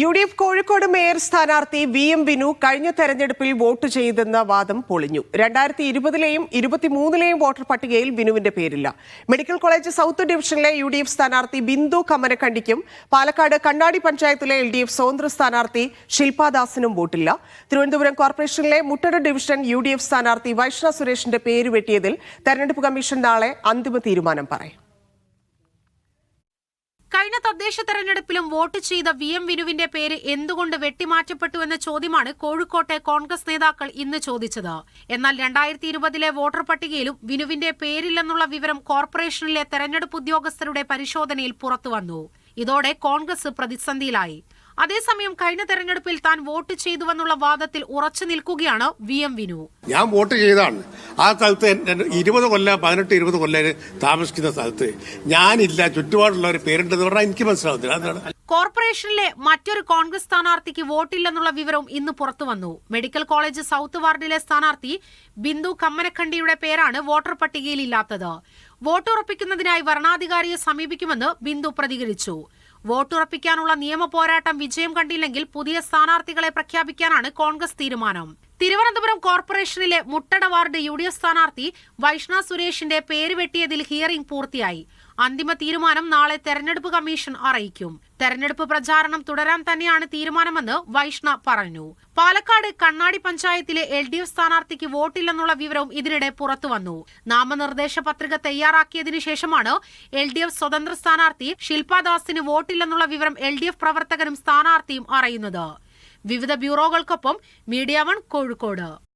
U D F Kozhikode mayor സ്ഥാനാർത്ഥി V M Vinu കഴിഞ്ഞ തെരഞ്ഞെടുപ്പിൽ വോട്ട് ചെയ്തെന്ന വാദം പൊളിഞ്ഞു. രണ്ടായിരത്തി ഇരുപതിലെയും ഇരുപത്തിമൂന്നിലെയും വോട്ടർ പട്ടികയിൽ വിനുവിന്റെ പേരില്ല. മെഡിക്കൽ കോളേജ് സൗത്ത് ഡിവിഷനിലെ യു ഡി എഫ് സ്ഥാനാർത്ഥി ബിന്ദു കമരക്കണ്ടിക്കും പാലക്കാട് കണ്ണാടി പഞ്ചായത്തിലെ എൽ ഡി എഫ് സ്വതന്ത്ര സ്ഥാനാർത്ഥി ശില്പാദാസിനും വോട്ടില്ല. തിരുവനന്തപുരം കോർപ്പറേഷനിലെ Muttada division U D F സ്ഥാനാർത്ഥി വൈഷ്ണ സുരേഷിന്റെ പേര് വെട്ടിയതിൽ തെരഞ്ഞെടുപ്പ് കമ്മീഷൻ നാളെ അന്തിമ തീരുമാനം പറയും. കഴിഞ്ഞ തദ്ദേശ തെരഞ്ഞെടുപ്പിലും വോട്ട് ചെയ്ത വി എം വിനുവിന്റെ പേര് എന്തുകൊണ്ട് വെട്ടിമാറ്റപ്പെട്ടു എന്ന ചോദ്യമാണ് കോഴിക്കോട്ടെ കോൺഗ്രസ് നേതാക്കൾ ഇന്ന് ചോദിച്ചത്. എന്നാൽ രണ്ടായിരത്തി ഇരുപതിലെ വോട്ടർ പട്ടികയിലും വിനുവിന്റെ പേരില്ലെന്നുള്ള വിവരം കോർപ്പറേഷനിലെ തെരഞ്ഞെടുപ്പ് ഉദ്യോഗസ്ഥരുടെ പരിശോധനയിൽ പുറത്തുവന്നു ഇതോടെ കോൺഗ്രസ് പ്രതിസന്ധിയിലായി. അതേസമയം കഴിഞ്ഞ തെരഞ്ഞെടുപ്പിൽ താൻ വോട്ട് ചെയ്തുവെന്നുള്ള വാദത്തിൽ ഉറച്ചു നിൽക്കുകയാണ് വി എം വിനു. ഞാൻ വോട്ട് ചെയ്താണ് ആ സ്ഥലത്ത് ഇരുപത് കൊല്ലം പതിനെട്ട് ഇരുപത് കൊല്ലം താമസിക്കുന്ന സ്ഥലത്ത്. ഞാനില്ല ചുറ്റുപാടുള്ളവർ പേരുണ്ടെന്ന് പറഞ്ഞാൽ എനിക്ക് മനസ്സിലാവത്തില്ല. കോർപ്പറേഷനിലെ മറ്റൊരു കോൺഗ്രസ് സ്ഥാനാർത്ഥിക്ക് വോട്ടില്ലെന്നുള്ള വിവരം ഇന്ന് പുറത്തുവന്നു മെഡിക്കൽ കോളേജ് സൗത്ത് വാർഡിലെ സ്ഥാനാർത്ഥി ബിന്ദു കമ്മനക്കണ്ടിയുടെ പേരാണ് വോട്ടർ പട്ടികയിൽ ഇല്ലാത്തത് വോട്ടുറപ്പിക്കുന്നതിനായി വരണാധികാരിയെ സമീപിക്കുമെന്ന് ബിന്ദു പ്രതികരിച്ചു. വോട്ടുറപ്പിക്കാനുള്ള നിയമ പോരാട്ടം വിജയം കണ്ടില്ലെങ്കിൽ പുതിയ സ്ഥാനാർത്ഥികളെ പ്രഖ്യാപിക്കാനാണ് കോൺഗ്രസ് തീരുമാനം. തിരുവനന്തപുരം കോർപ്പറേഷനിലെ Muttada ward U D F സ്ഥാനാർത്ഥി വൈഷ്ണ സുരേഷിന്റെ പേര് വെട്ടിയതിൽ ഹിയറിംഗ് പൂർത്തിയായി. അന്തിമ തീരുമാനം നാളെ തെരഞ്ഞെടുപ്പ് കമ്മീഷൻ അറിയിക്കും. തെരഞ്ഞെടുപ്പ് പ്രചാരണം തുടരാൻ തന്നെയാണ് തീരുമാനമെന്ന് വൈഷ്ണ പറഞ്ഞു. പാലക്കാട് കണ്ണാടി പഞ്ചായത്തിലെ എൽ ഡി എഫ് സ്ഥാനാർത്ഥിക്ക് വോട്ടില്ലെന്നുള്ള വിവരവും ഇതിനിടെ പുറത്തുവന്നു. നാമനിർദ്ദേശ പത്രിക തയ്യാറാക്കിയതിനു ശേഷമാണ് എൽ ഡി എഫ് സ്വതന്ത്ര സ്ഥാനാർത്ഥി ശില്പാദാസിന് വോട്ടില്ലെന്നുള്ള വിവരം എൽ ഡി എഫ് പ്രവർത്തകനും സ്ഥാനാർത്ഥിയും അറിയുന്നത്. വിവിധ ബ്യൂറോകൾക്കൊപ്പം മീഡിയ വൺ കോഴിക്കോട്